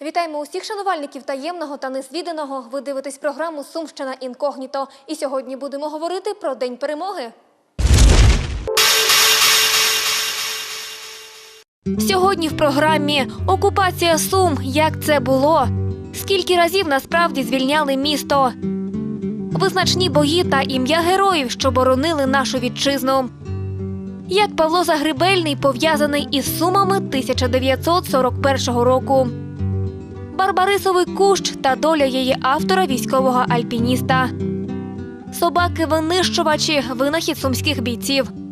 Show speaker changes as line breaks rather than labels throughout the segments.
Вітаємо усіх шанувальників таємного та незвіданого. Ви дивитесь програму Сумщина інкогніто. І сьогодні будемо говорити про День перемоги. Сьогодні в програмі Окупація Сум. Як це було? Скільки разів насправді звільняли місто? Визначні бої та ім'я героїв, що боронили нашу вітчизну. Як Павло Загребельний пов'язаний із сумами 1941 року. Барбарисовий кущ та доля її автора військового альпініста. Собаки-винищувачі винахід сумських бійців.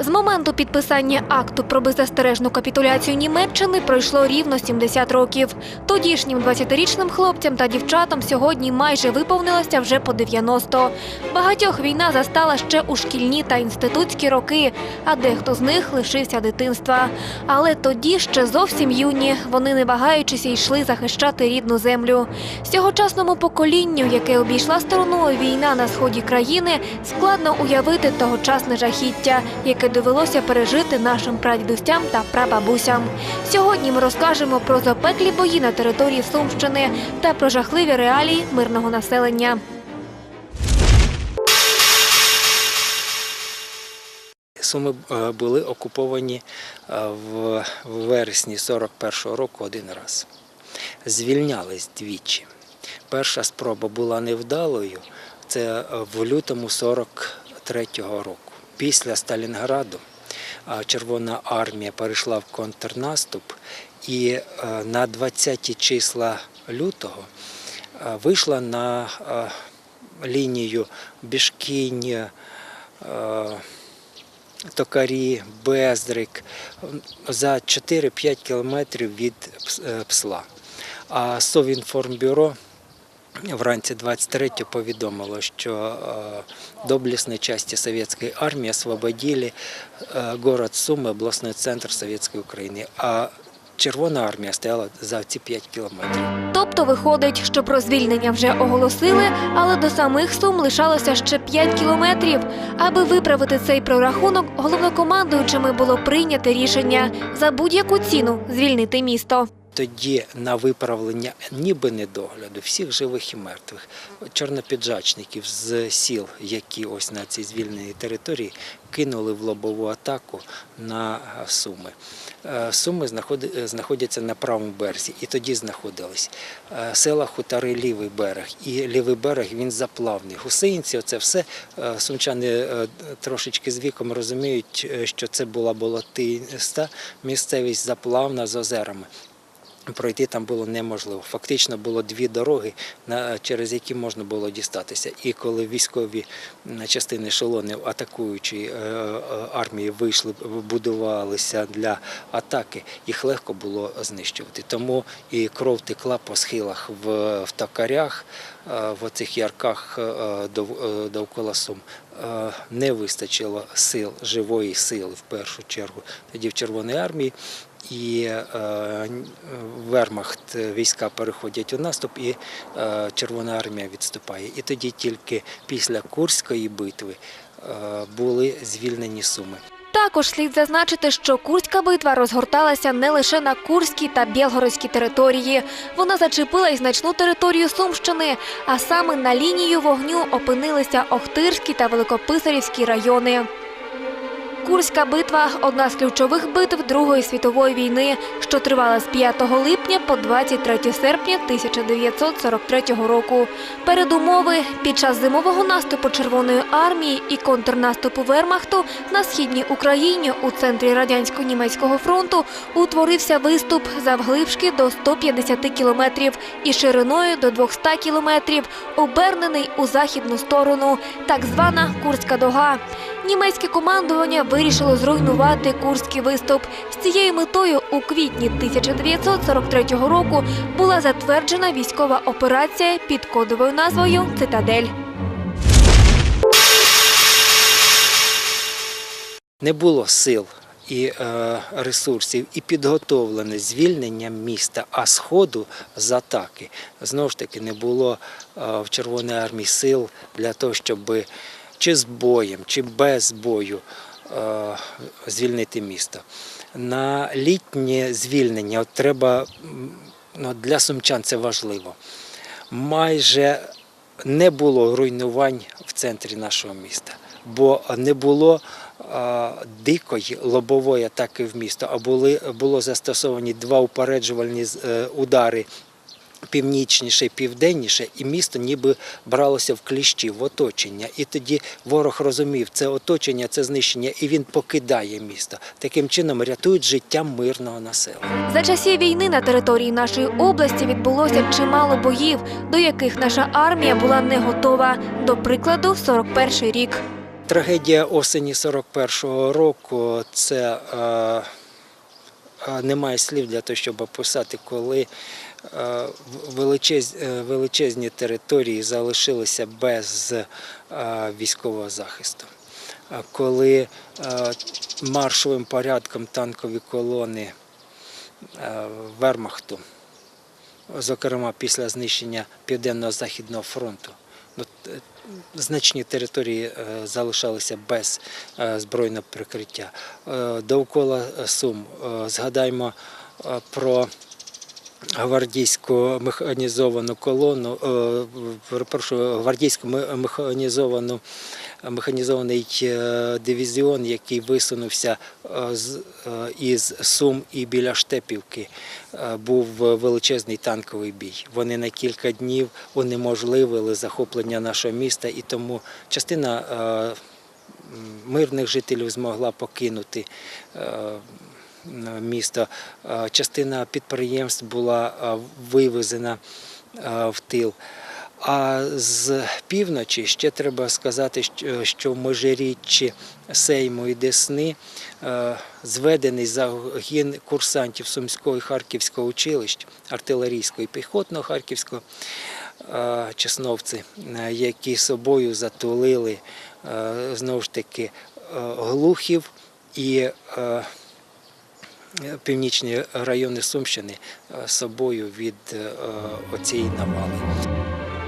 З моменту підписання акту про беззастережну капітуляцію Німеччини пройшло рівно 70 років. Тодішнім 20-річним хлопцям та дівчатам сьогодні майже виповнилося вже по 90. Багатьох війна застала ще у шкільні та інститутські роки, а дехто з них лишився дитинства. Але тоді ще зовсім юні. Вони не вагаючися йшли захищати рідну землю. Сьогочасному поколінню, яке обійшла стороною війна на сході країни, складно уявити тогочасне жахіття, яке довелося пережити нашим прадідусям та прабабусям. Сьогодні ми розкажемо про запеклі бої на території Сумщини та про жахливі реалії мирного населення.
Суми е, були окуповані е, в вересні 41-го року один раз. Звільнялись двічі. Перша спроба була невдалою, це в лютому 43-го року. Після Сталінграду Червона армія перейшла в контрнаступ і е, на 20 числа лютого е, вийшла на е, лінію Бішкінь. Токарі, Бездрик за 4-5 кілометрів від Псла. А Совінформбюро вранці 23 повідомило, що е, доблесні части Советской армии освободили е, город Суми, обласний центр Советской України. А Червона армія стояла за ці 5 кілометрів.
Тобто виходить, що про звільнення вже оголосили, але до самих сум лишалося ще 5 кілометрів. Аби виправити цей прорахунок, головнокомандуючими було прийняте рішення за будь-яку ціну звільнити місто.
Тоді на виправлення ніби недогляду всіх живих і мертвих чорнопіджачників з сіл, які ось на цій звільненій території кинули в лобову атаку на Суми. Е, Суми е, знаходяться на правому березі, і тоді знаходились е, села Хутари Лівий берег. І лівий берег він заплавний. Гусинці, оце все е, сумчани е, трошечки з віком розуміють, е, що це була болотиста місцевість заплавна з озерами. Пройти там було неможливо. Фактично було дві дороги, через які можна було дістатися. І коли військові частини ешелонів атакуючої е, е, армії вийшли, будувалися для атаки, їх легко було знищувати. Тому і кров текла по схилах в, токарях, в оцих ярках е, е, довкола Сум. Е, Не вистачило сил, живої сили в першу чергу тоді в Червоної армії і е, Вермахт е, війська переходять у наступ, і е, Червона армія відступає. І тоді тільки після Курської битви е, були звільнені суми.
Також слід зазначити, що Курська битва розгорталася не лише на Курській та Білгородській території. Вона зачепила й значну територію Сумщини, а саме на лінію вогню опинилися Охтирський та Великописарівський райони. Курська битва одна з ключових битв Другої світової війни, що тривала з 5 липня по 23 серпня 1943 року. Передумови під час зимового наступу Червоної армії і контрнаступу Вермахту на східній Україні у центрі радянсько-німецького фронту утворився виступ завглибшки до 150 кілометрів і шириною до 200 кілометрів, обернений у західну сторону, так звана Курська дога. Німецьке командування вирішило зруйнувати курський виступ. З цією метою у квітні 1943 року була затверджена військова операція під кодовою назвою Цитадель.
Не було сил і е, ресурсів, і підготовлене звільнення міста, а сходу з атаки. Знову ж таки, не було е, в Червоної армії сил для того, щоб чи з боєм, чи без бою е, звільнити місто. На літнє звільнення треба ну, для сумчан це важливо. Майже не було руйнувань в центрі нашого міста, бо не було а, дикої лобової атаки в місто, а були, було застосовані два упереджувальні е, удари північніше південніше, і місто ніби бралося в кліщі, в оточення. І тоді ворог розумів, це оточення, це знищення, і він покидає місто. Таким чином рятують життя мирного населення.
За часів війни на території нашої області відбулося чимало боїв, до яких наша армія була не готова. До прикладу, 41-й рік.
Трагедія осені 41-го року це е, е, немає слів для того, щоб описати, коли величезні території залишилися без е, військового захисту. Коли е, маршовим порядком танкові колони е, Вермахту, зокрема після знищення Південно-Західного фронту, ну, значні території е, залишалися без е, збройного прикриття. Е, Довкола Сум е, згадаймо е, про гвардійську механізовану колону, е, перепрошую, гвардійську механізовану механізований е, дивізіон, який висунувся е, із Сум і біля Штепівки, був величезний танковий бій. Вони на кілька днів унеможливили захоплення нашого міста, і тому частина мирних жителів змогла покинути е, місто. Е, Частина підприємств була е, вивезена в тил. А з півночі ще треба сказати, що- в межиріччі Сейму і Десни зведений загін курсантів Сумського і Харківського училищ, артилерійського і піхотного Харківського чесновці, які собою затулили знову ж таки глухів і північні райони Сумщини е, собою від е, оцієї навали.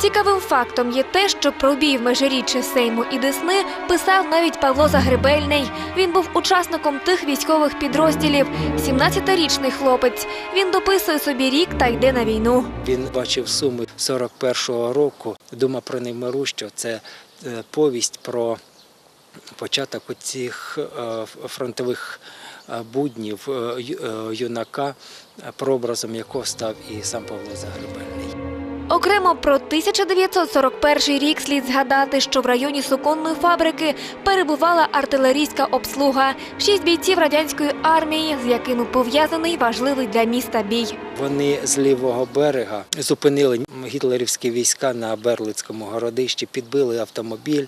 Цікавим фактом є те, що про бій в межиріччі Сейму і Десни писав навіть Павло Загребельний. Він був учасником тих військових підрозділів. 17-річний хлопець. Він дописує собі рік та йде на війну.
Він бачив суми 41-го року. Дума про немиру, що це е, повість про початок оцих е, фронтових е, буднів е, е, юнака, е, прообразом якого став і сам Павло Загребельний.
Окремо про 1941 рік слід згадати, що в районі суконної фабрики перебувала артилерійська обслуга. Шість бійців радянської армії, з якими пов'язаний важливий для міста бій.
Вони з лівого берега зупинили гітлерівські війська на Берлицькому городищі, підбили автомобіль,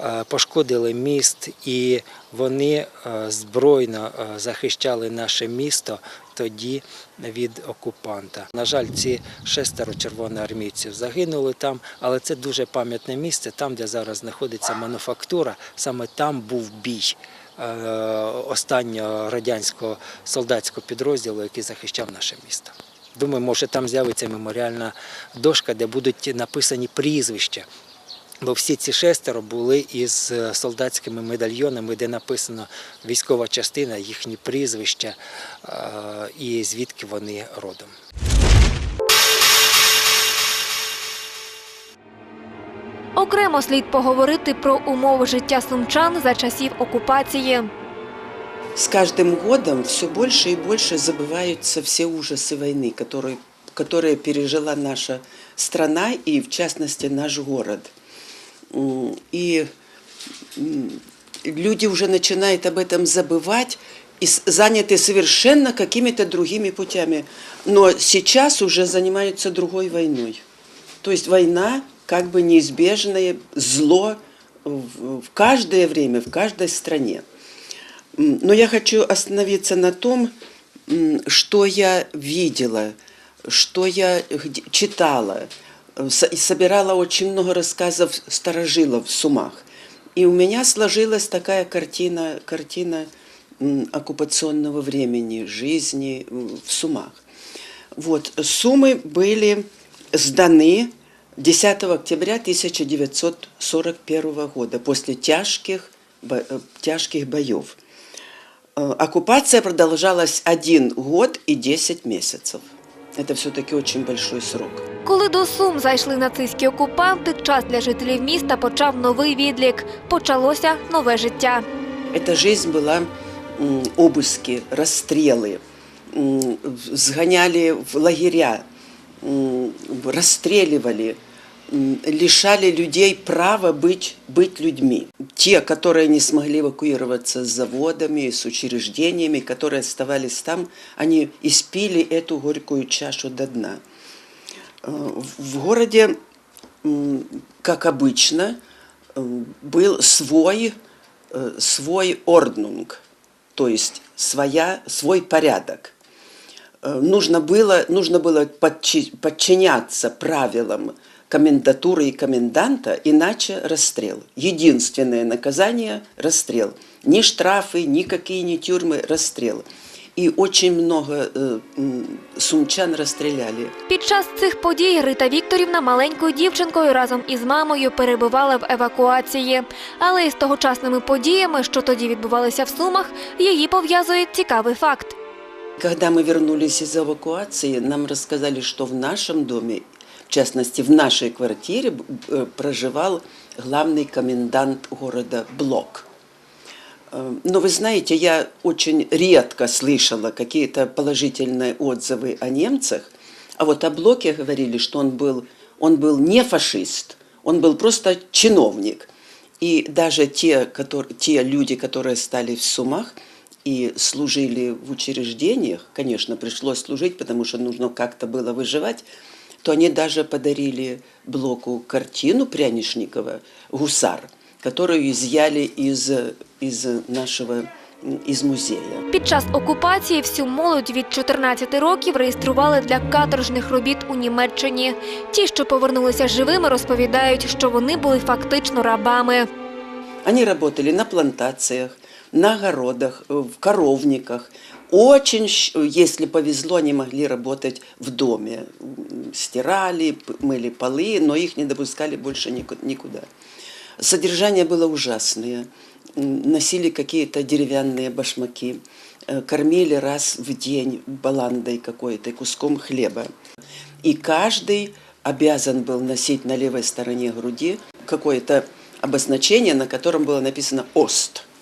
е, пошкодили міст, і вони е, збройно е, захищали наше місто тоді від окупанта. На жаль, ці шестеро червоноармійців загинули там, але це дуже пам'ятне місце, там, де зараз знаходиться мануфактура, саме там був бій. е, Останнього радянського солдатського підрозділу, який захищав наше місто. Думаю, може там з'явиться меморіальна дошка, де будуть написані прізвища. Бо всі ці шестеро були із е, солдатськими медальйонами, де написано військова частина, їхні прізвища е, і звідки вони родом.
Окремо слід поговорити про умови життя сумчан за часів окупації.
С каждым годом все больше и больше забываются все ужасы войны, которые, которые пережила наша страна и, в частности, наш город. И люди уже начинают об этом забывать и заняты совершенно какими-то другими путями. Но сейчас уже занимаются другой войной. То есть война как бы неизбежное зло в каждое время, в каждой стране. Но я хочу остановиться на том, что я видела, что я читала. Собирала очень много рассказов старожилов в Сумах. И у меня сложилась такая картина, картина оккупационного времени, жизни в Сумах. Вот, Сумы были сданы 10 октября 1941 года после тяжких, э, тяжких боев. Э, Оккупация продолжалась один год и 10 месяцев. Это все-таки очень большой срок.
Коли до Сум зайшли нацистські окупанти, час для жителів міста почав новий відлік. Почалося нове життя.
Эта жизнь была м, обыски, расстрелы, м, в- сгоняли в лагеря, м, расстреливали, м, Лишали людей права быть, быть людьми. Те, которые не смогли эвакуироваться с заводами, с учреждениями, которые оставались там, они испили эту горькую чашу до дна. Э, В городе, как обычно, э, был свой, э, свой орднунг, то есть своя, свой порядок. Нужно было, нужно было подчи- подчиняться правилам комендатуры и коменданта, иначе расстрел. Единственное наказание – расстрел. Ни штрафы, никакие не тюрьмы, расстрел. И очень много э, м, сумчан расстреляли.
Під час цих подій Рита Вікторівна маленькою дівчинкою разом із мамою перебувала в евакуації. Але із тогочасними подіями, що тоді відбувалися в Сумах, її пов'язує цікавий факт.
Когда мы вернулись из эвакуации, нам рассказали, что в нашем доме, в Частности в нашей квартире, э, проживал главный комендант города Блок. Э, Но вы знаете, я очень редко слышала какие-то положительные отзывы о немцах, а вот о Блоке говорили, что он был, он был не фашист, он был просто чиновник. И даже те, которые, те люди, которые стали в Сумах и служили в учреждениях, конечно, пришлось служить, потому что нужно как-то было выживать, то они даже подарили Блоку картину Прянишникова «Гусар», которую изъяли из, из нашего м, из музея.
Під час окупації всю молодь від 14 років реєстрували для каторжних робіт у Німеччині. Ті, що повернулися живими, розповідають, що вони були фактично рабами.
Они работали на плантациях, на огородах, э, в коровниках. Очень, если повезло, они могли работать в доме. Стирали, мыли полы, но их не допускали больше нику- никуда. Содержание было ужасное. Носили какие-то деревянные башмаки, э, кормили раз в день баландой какой-то, куском хлеба. И каждый обязан был носить на левой стороне груди какое-то обозначение, на котором было написано «Ост» –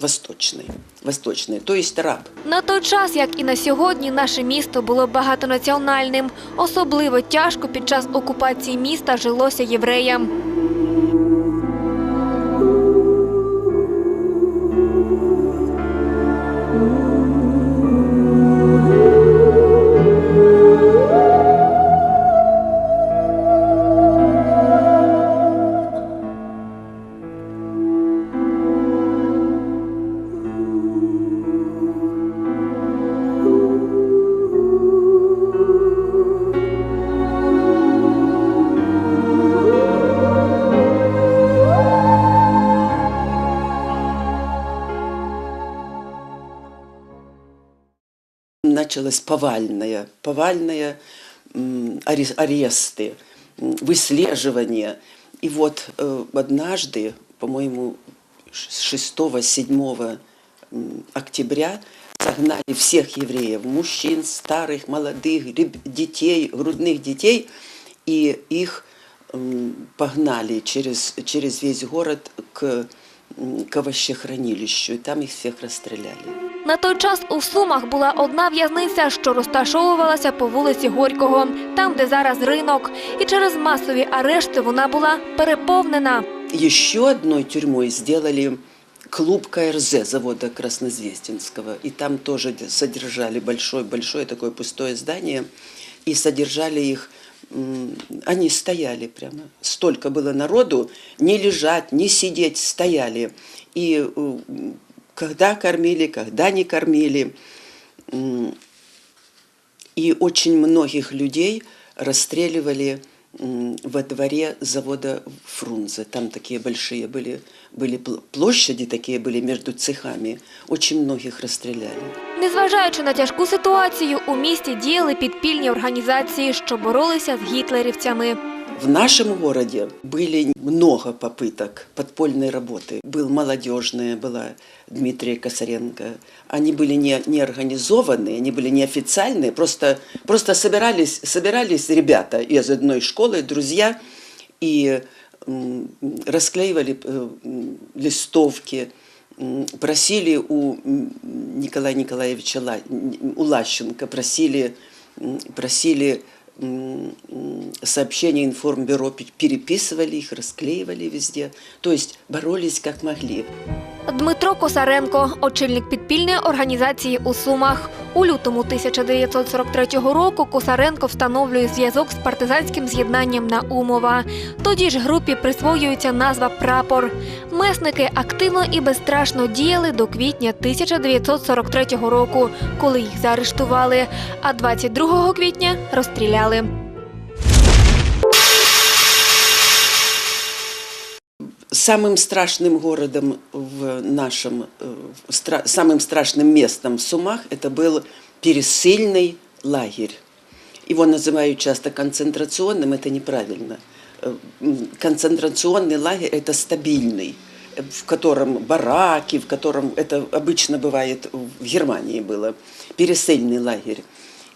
«Восточный», восточний, то есть раб.
На той час, як і на сьогодні, наше місто було багатонаціональним. Особливо тяжко під час окупації міста жилося євреям.
М, аре- аресты, выслеживание. И вот э, однажды, по-моему, с 6-7 октября согнали всех евреев, мужчин, старых, молодых, детей, грудных детей, и их погнали через, через весь город к, к овощехранилищу, и там их всех расстреляли.
На той час у Сумах була одна в'язниця, що розташовувалася по вулиці Горького, там, де зараз ринок. І через масові арешти вона була переповнена.
Еще одной тюрьмой сделали клуб КРЗ завода Краснозвездинского. И там тоже д- содержали большое-большое такое пустое здание. И содержали их, они стояли прямо. Столько было народу, не лежать, не сидеть, стояли. И э, когда кормили, когда не кормили. И очень многих людей расстреливали во дворе завода Фрунзе. Там такие большие были, были пл- площади, такие были между цехами. Очень многих расстреляли.
Незважаючи на тяжку ситуацію, у місті діяли підпільні організації, що боролися з гітлерівцями.
В нашем городе были много попыток подпольной работы. Был молодежная, была Дмитрия Косаренко. Они были не, не организованные, они были неофициальные, просто, просто собирались, собирались ребята из одной школы, друзья, и м, расклеивали э, листовки, просили у Николая Николаевича у Лащенко, просили, просили сообщения информбюро, пе- переписывали их, расклеивали везде. То есть боролись как могли.
Дмитро Косаренко, очільник підпільної організації у Сумах. У лютому 1943 року Косаренко встановлює зв'язок з партизанським з'єднанням Наумова. Тоді ж групі присвоюється назва Прапор. Месники активно і безстрашно діяли до квітня 1943 року, коли їх заарештували, а 22 квітня розстріляли.
Самым страшным городом в нашем, э, в стра- самым страшным местом в Сумах это был пересыльный лагерь. Его называют часто концентрационным, это неправильно. Э, м, Концентрационный лагерь – это стабильный, э, В котором бараки, в котором это обычно бывает в Германии было, пересыльный лагерь.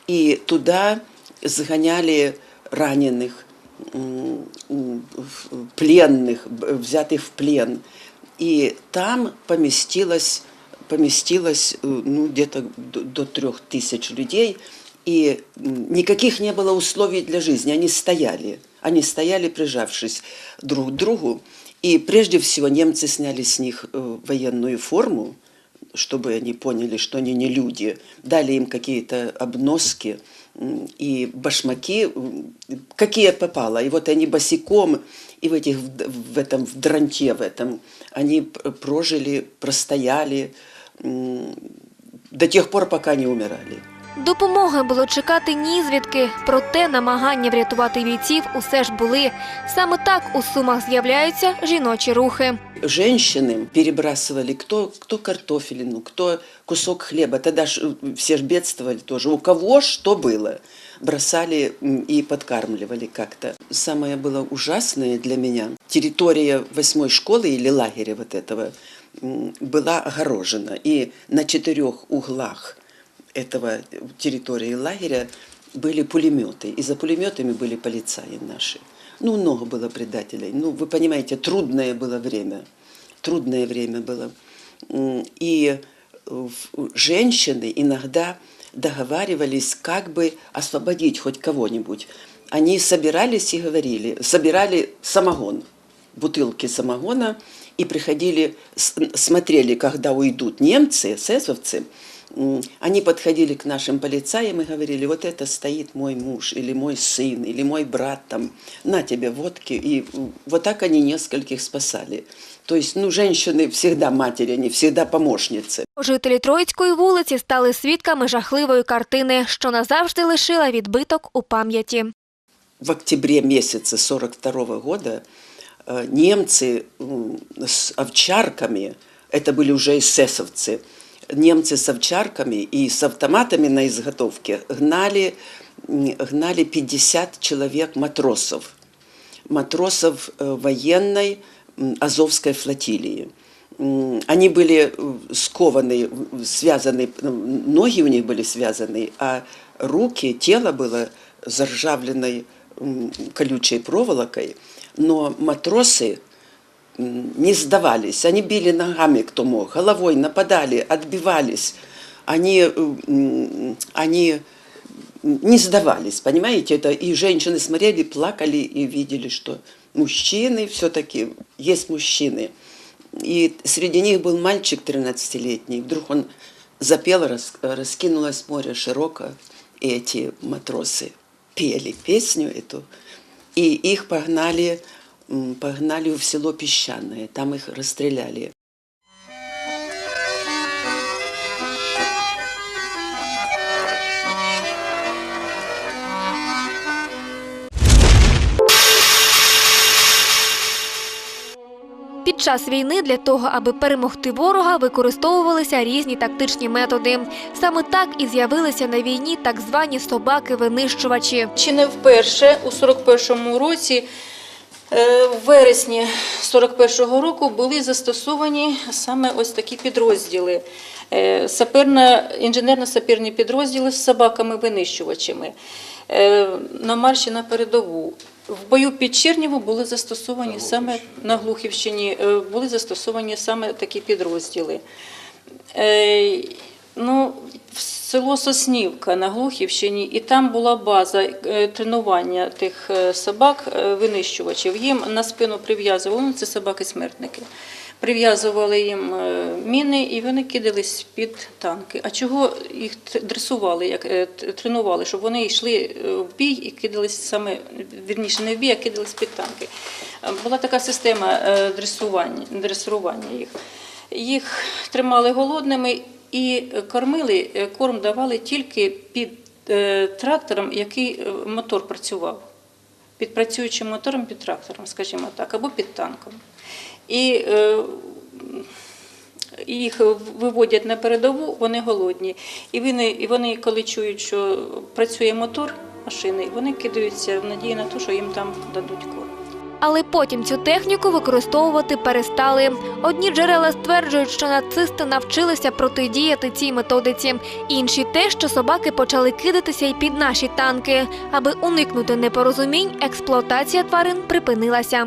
И туда сгоняли раненых, пленных, взятых в плен. И там поместилось, поместилось э, ну, где-то до, трех тысяч людей. И никаких не было условий для жизни. Они стояли. Они стояли, прижавшись друг к другу. И прежде всего немцы сняли с них э, военную форму, чтобы они поняли, что они не люди. Дали им какие-то обноски и башмаки, какие попало. И вот они босиком и в, этих, в этом, в дранте в этом, они прожили, простояли до тех пор, пока не умирали.
Допомоги було чекати ні звідки, проте намагання врятувати бійців усе ж були. Саме так у сумах з'являються жіночі рухи.
женщины перебрасывали кто, кто картофелину, кто кусок хлеба. Тогда ж, э, все ж бедствовали тоже. У кого что было, бросали м, и подкармливали как-то. Самое было ужасное для меня, территория восьмой школы или лагеря вот этого м, была огорожена. И на четырех углах этого территории лагеря были пулеметы. И за пулеметами были полицаи наши. Ну, много было предателей. Ну, вы понимаете, трудное было время. Трудное время было. И э, женщины иногда договаривались, как бы освободить хоть кого-нибудь. Они собирались и говорили, собирали самогон, бутылки самогона, и приходили, смотрели, когда уйдут немцы, эсэсовцы, они подходили к нашим полицаям и говорили, вот это стоит мой муж, или мой сын, или мой брат там, на тебе водки. И м, вот так они нескольких спасали. То есть, ну, женщины всегда матери, они всегда помощницы.
Жителі Троїцької вулиці стали свідками жахливої картини, що назавжди лишила відбиток у пам'яті.
В октябре месяце 42 года э, немцы м, с овчарками, это были уже эсэсовцы, немцы с овчарками и с автоматами на изготовке гнали, м, гнали 50 человек матросов. Матросов э, военной м, Азовской флотилии. М, Они были э, скованы, в- связаны, м, ноги у них были связаны, а руки, тело было заржавленной м, колючей проволокой. Но матросы м, Не сдавались. Они били ногами, кто мог, головой нападали, отбивались. Они, м, они не сдавались, понимаете? Это и женщины смотрели, плакали и видели, что мужчины все-таки есть мужчины. И среди них был мальчик 13-летний. Вдруг он запел, рас- раскинулось море широко, и эти матросы пели песню эту, и их погнали, погнали в село Песчаное, там их расстреляли.
Під час війни для того, аби перемогти ворога, використовувалися різні тактичні методи. Саме так і з'явилися на війні так звані собаки-винищувачі.
Чи не вперше у 41-му році в вересні 41-го року, були застосовані саме ось такі підрозділи. Е, інженерно-саперні підрозділи з собаками-винищувачами е, на марші на передову. В бою під Черніво були застосовані саме на Глухівщині, е, були застосовані саме такі підрозділи. Е, Ну, село Соснівка на Глухівщині, і там була база е, тренування тих е, собак, е, винищувачів. Їм на спину прив'язували, ну, це собаки-смертники. Прив'язували їм міни і вони кидались під танки. А чого їх дресували, як тренували, щоб вони йшли в бій і кидались саме, вірніше, не в бій, а кидались під танки. Була така система дресування, дресування їх. Їх тримали голодними і кормили, е, корм давали тільки під е, трактором, який е, мотор працював. Під працюючим мотором, під трактором, скажімо так, або під танком. І е, їх виводять на передову, вони голодні. І вони, і вони, коли чують, що працює мотор машини, вони кидаються в надії на те, що їм там дадуть корм.
Але потім цю техніку використовувати перестали. Одні джерела стверджують, що нацисти навчилися протидіяти цій методиці. Інші те, що собаки почали кидатися й під наші танки. Аби уникнути непорозумінь, експлуатація тварин припинилася.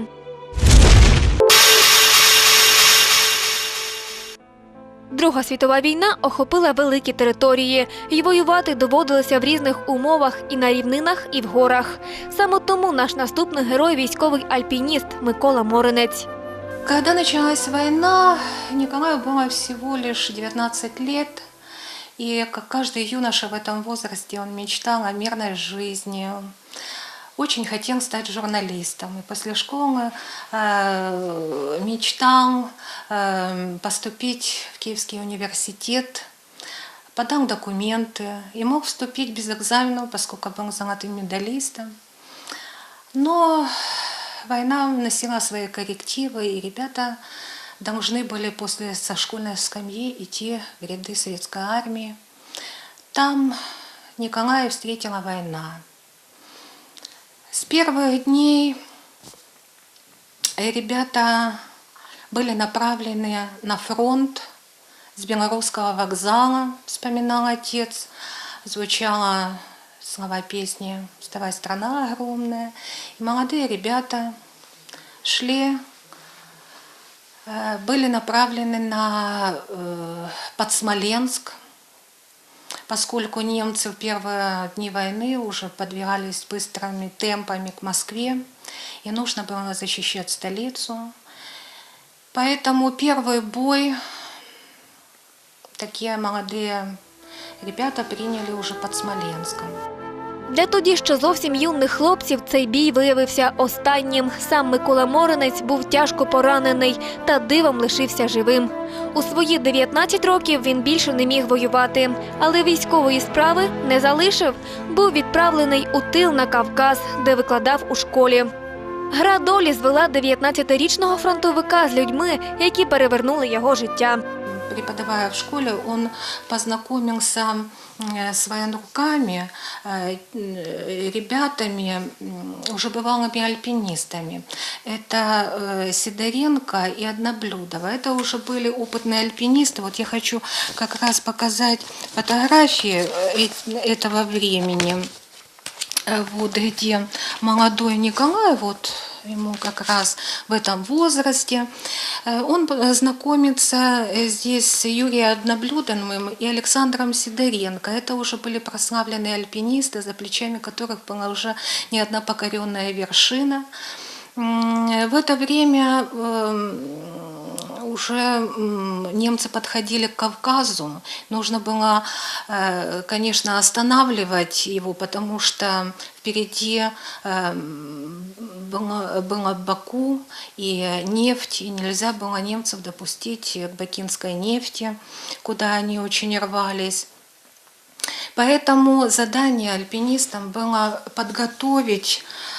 Друга світова війна охопила великі території, і воювати доводилося в різних умовах і на рівнинах, і в горах. Саме тому наш наступний герой військовий альпініст Микола Моринець.
Когда началась война, Николаю было всего лишь 19 лет. И как каждый юноша в этом возрасте, он мечтал о мирной жизни. Очень хотел стать журналистом. И после школы э, мечтал э, поступить в Киевский университет. Подал документы и мог вступить без экзаменов, поскольку был золотым медалистом. Но война вносила свои коррективы, и ребята должны были после со школьной скамьи идти в ряды советской армии. Там Николая встретила война. С первых дней ребята были направлены на фронт с Белорусского вокзала, вспоминал отец, звучала слова песни «Вставай, страна огромная». И молодые ребята шли, э, были направлены на э, под Смоленск, поскольку немцы в первые дни войны уже подвигались быстрыми темпами к Москве, и нужно было защищать столицу. Поэтому первый бой такие молодые ребята приняли уже под Смоленском.
Для тоді ще зовсім юних хлопців цей бій виявився останнім. Сам Микола Моринець був тяжко поранений та дивом лишився живим. У свої 19 років він більше не міг воювати, але військової справи не залишив. Був відправлений у тил на Кавказ, де викладав у школі. Гра долі звела 19-річного фронтовика з людьми, які перевернули його життя.
преподавая в школе, он познакомился военруками, э, э, ребятами, уже бывалыми альпинистами. Это э, Сидоренко и Одноблюдова. Это уже были опытные альпинисты. Вот я хочу как раз показать фотографии э, э- этого времени. Э, Вот где молодой Николай, вот ему как раз в этом возрасте, э, он п- знакомится э, здесь с Юрием Одноблюдовым и Александром Сидоренко. Это уже были прославленные альпинисты, за плечами которых была уже не одна покоренная вершина. М, В это время эм, уже немцы подходили к Кавказу. Нужно было, э, конечно, останавливать его, потому что впереди эм, было, было Баку и нефть, и нельзя было немцев допустить к бакинской нефти, куда они очень рвались. Поэтому задание альпинистам было подготовить э,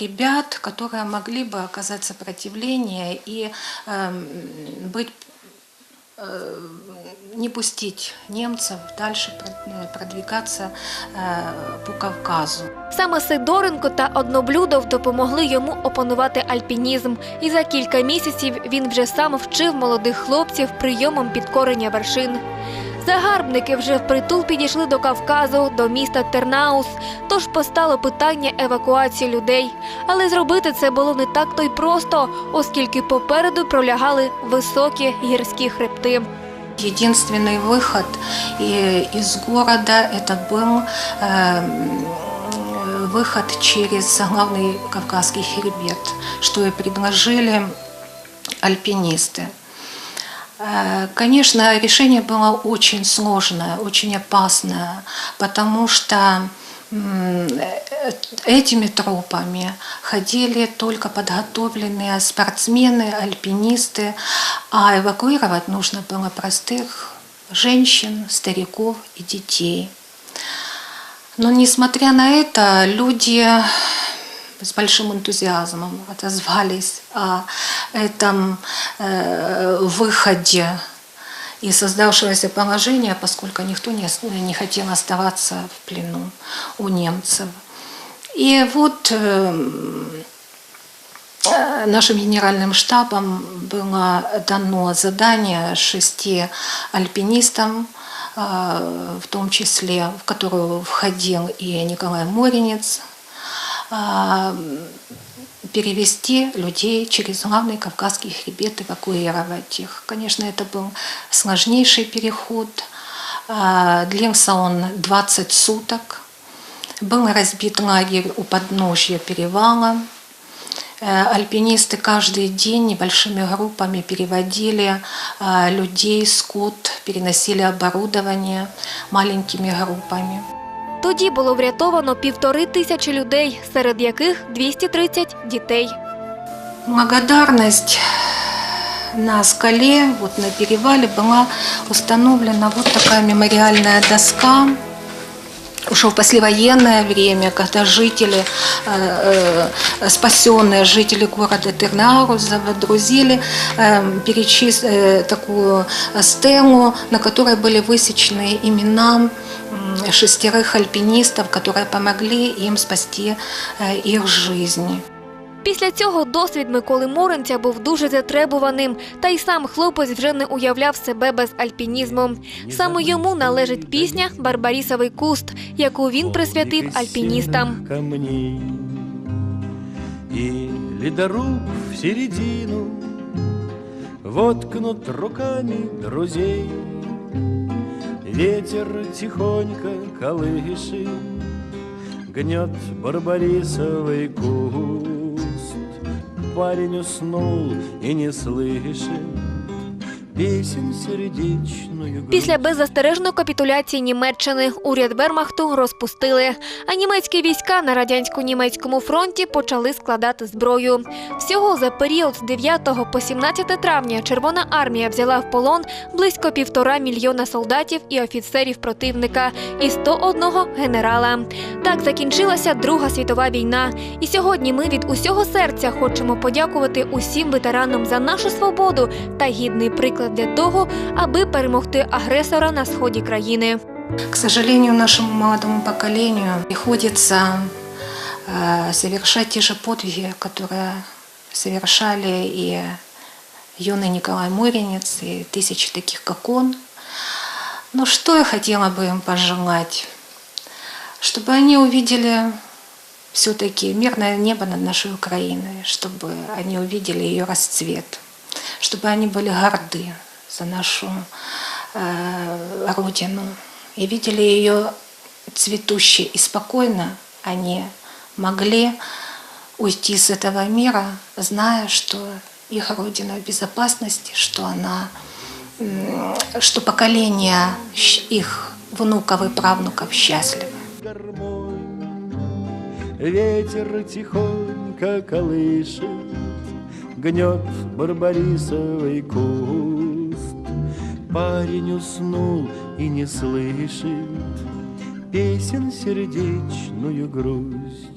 ребят, которые могли бы оказать сопротивление и эм, быть э, не пустить немцев дальше прод- э, продвигаться э, по Кавказу.
Саме Сидоренко та Одноблюдов допомогли йому опанувати альпінізм, і за кілька місяців він вже сам вчив молодих хлопців прийомом підкорення вершин. Загарбники вже впритул підійшли до Кавказу, до міста Тернаус, тож постало питання евакуації людей. Але зробити це було не так то й просто, оскільки попереду пролягали високі гірські хребти.
Единственный выход и- из города это был эм, выход через главный Кавказский хребет, что и предложили альпинисты. Э, Конечно, решение было очень сложное, очень опасное, потому что э, этими тропами ходили только подготовленные спортсмены, альпинисты, а эвакуировать нужно было простых женщин, стариков и детей. Но несмотря на это, люди с большим энтузиазмом отозвались о этом э, выходе из создавшегося положения, поскольку никто не, не хотел оставаться в плену у немцев. И вот эм, э, нашим генеральным штабом было дано задание шести альпинистам, э, в том числе, в которую входил и Николай Моринец, а, перевести людей через главный Кавказский хребет, эвакуировать их. Конечно, это был сложнейший переход. А, Длился он 20 суток. Был разбит лагерь у подножья перевала. Э, Альпинисты каждый день небольшими группами переводили а, людей, скот, переносили оборудование маленькими группами.
Тоді було врятовано півтори тисячі людей, серед яких 230 дітей.
Благодарность на скале, вот на перевале была установлена вот такая мемориальная доска. Уже в послевоенное время, когда жители, э, э, спасенные жители города Тернауса водрузили э, перечис- э, такую стелу, на которой были высечены имена м, шестерых альпинистов, которые помогли им спасти э, их жизни.
Після цього досвід Миколи Моренця був дуже затребуваним, та й сам хлопець вже не уявляв себе без альпінізму. Саме йому належить пісня Барбарісовий куст, яку він присвятив альпіністам.
камней И ледоруб в середину Воткнут руками друзей Ветер тихонько колышет Гнет барбарисовый куст. Парень уснул и не слышит Песен сердечную грусть.
Після беззастережної капітуляції Німеччини уряд Вермахту розпустили, а німецькі війська на радянсько-німецькому фронті почали складати зброю. Всього за період з 9 по 17 травня Червона армія взяла в полон близько півтора мільйона солдатів і офіцерів противника і 101 генерала. Так закінчилася Друга світова війна. І сьогодні ми від усього серця хочемо подякувати усім ветеранам за нашу свободу та гідний приклад для того, аби перемогти агресора на сході країни.
К сожалению, нашему молодому поколению приходится э, совершать те же подвиги, которые совершали и юный Николай Моринец, и тысячи таких, как он. Но что я хотела бы им пожелать? Чтобы они увидели все-таки мирное небо над нашей Украиной, чтобы они увидели ее расцвет, Чтобы они были горды за нашу э, Родину и видели ее цветущей и спокойно они могли уйти с этого мира, зная, что их Родина в безопасности, что она, что поколение их внуков и правнуков счастливы.
Ветер тихонько колышет, Гнет барбарисовый куст. Парень уснул и не слышит Песен сердечную грусть.